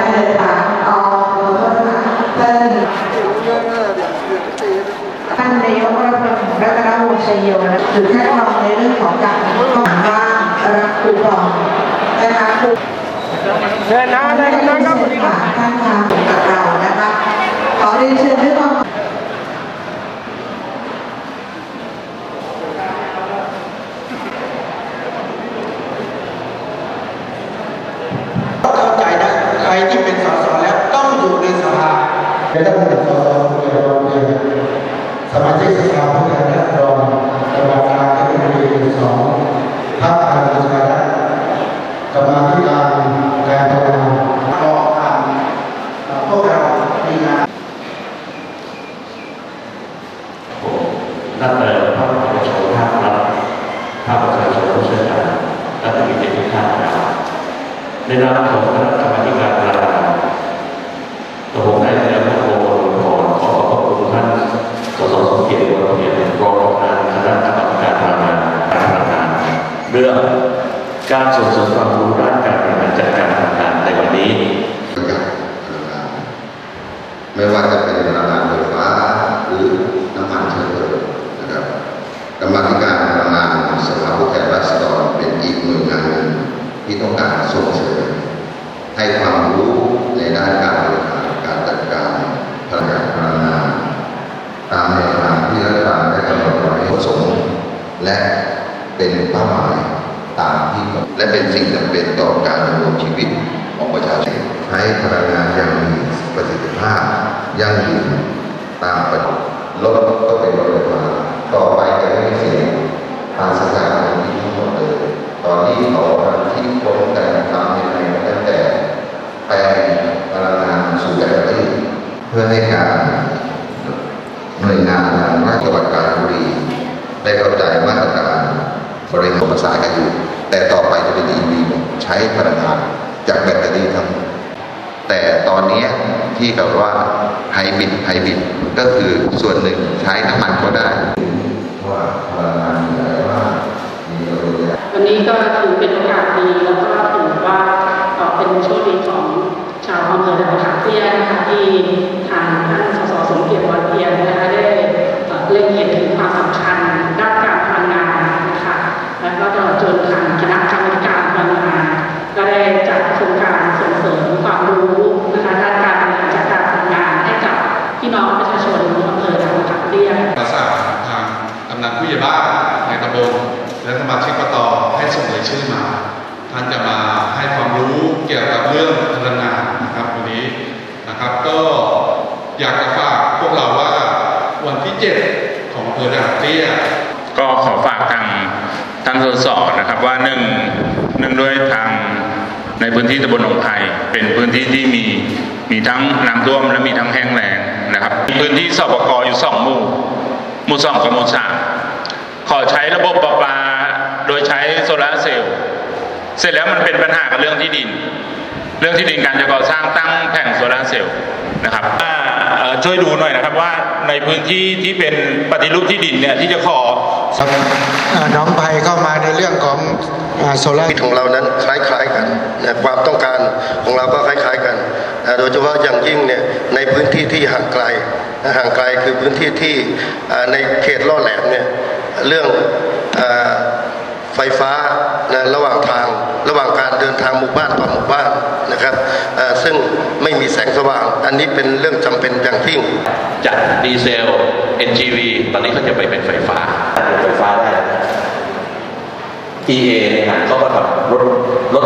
การเดินทางออกขอโทษค่ะท่านท่านนายกรัฐมนตรีรัตนวงศ์ชัยโยนะถือท่านรองในเรื่องของการข้อหาว่ารับคูปองนะคะคูเชิญนะเลยครับนะครับสวัสดีครับท่านทางกับเรานะคะ ขอเรียนเชิญด้วยความ เข้าใจนะใครที่เป็นสสแล้วต้องอยู่ในสภา เป็นรัฐมนตรีสสเกียรติรองเรียนสมาชิกสภาผู้แทนราษฎรกรรมการเทคโนโลยีสองพรรคพลังประชารัฐกรรมาธิการการพัฒนาออกผ่านพวกเรามีงานนั่นเลยภาคประชาชนภาครัฐภาคประชาชนผู้เชี่ยวชาญและผู้มีเกียรติท่านนะครับในนามของคณะ การส่งเสริมความรู้ด้านการบริหารจัดการพลังงานในวันนี้ไม่ว่าจะเป็นพลังงานไฟฟ้าหรือน้ำมันเชื้อเพลิงนะครับกรรมธิการพลังงานสภาผู้แทนราษฎรเป็นอีกหน่วยงานหนึ่งที่ต้องการส่งเสริมให้ความรู้ในด้านการบริหารการจัดการพลังงานพลังงานตามแนวทางที่รัฐบาลได้กำหนดไว้ประสงค์และเป็นเป้าหมายตามที่ และเป็นสิ่งจำเป็นต่อการดำรงชีวิตของประชาชนใช้พลังงานอย่างมีประสิทธิภาพยั่งยืนตามปฏิรถก็เป็นรถไฟฟ้าต่อไปจะไม่เสียงปราศจากมลพิษทั้งหมดเลยตอนนี้เขากำลังคิดค้นแต่ทำยังไงก็แล้วแต่แปลงพลังงานสู่แบตเตอรี่เพื่อให้การหน่วยงานทางราชจังหวัดกาญจนบุรีได้เข้าใจมาตรการ บริหารประสานกันอยู่ แต่ต่อไปจะเป็น EV หมดใช้พลังงานจากแบตเตอรี่ทั้ง แต่ตอนนี้ที่กับว่าไฮบริดไฮบริดก็คือส่วนหนึ่งใช้น้ำมันก็ได้ว่าพลังงานมีอะไรบ้ามีอะไรวันนี้ก็ถือเป็นโอกาสดีแล้วก็ถือว่าเป็นโชคดีของชาวอำเภอดานขาเตี้ยนะคะที่ทางท่านสสสมเกียรติวันเพียรนะคะได้เอ่อเล็งเห็นถึงความสำคัญ ชื่อมา ท่านจะมาให้ความรู้เกี่ยวกับเรื่องพลังงานนะครับวันนี้นะครับ ก็อยากจะฝากพวกเราว่าวันที่ 7 ของเภอด่านเตี้ยก็ขอฝากทางทางสสนะครับว่าหนึ่งหนึ่งด้วยทางในพื้นที่ตำบลหนองไผ่เป็นพื้นที่ที่มีมีทั้งน้ำท่วมและมีทั้งแห้งแล้งนะครับมีพื้นที่สปกอยู่สองหมู่หมู่สองกับหมู่สามขอใช้ระบบประปา โดยใช้โซลาร์เซลล์เสร็จแล้วมันเป็นปัญหากับเรื่องที่ดิน เรื่องที่ดินการจะก่อสร้างตั้งแผงโซลาร์เซลล์นะครับอ่าเอ่อช่วยดูหน่อยนะครับว่าในพื้นที่ที่เป็นปฏิรูปที่ดินเนี่ยที่จะขอครับอ่าน้องภัยเข้ามาในเรื่องของโซลาร์ชีวิตของเรานั้นคล้าย ๆกันนะความต้องการของเราก็คล้ายๆกันอ่าโดยเฉพาะอย่างยิ่งเนี่ยในพื้นที่ที่ห่างไกลนะห่างไกลคือพื้นที่ที่อ่าในเขตล่อแหลมเนี่ยเรื่องอา ไฟฟ้านะระหว่างทางระหว่างการเดินทางหมู่บ้านต่อหมู่บ้านนะครับอ่าซึ่งไม่มีแสงสว่าง อันนี้เป็นเรื่องจำเป็นอย่างยิ่งจากดีเซล NGV ตอนนี้เขาจะไปเป็นไฟฟ้าเป็นไฟฟ้าได้แล้วนะ EA เนี่ยนะเขาก็ทำรถ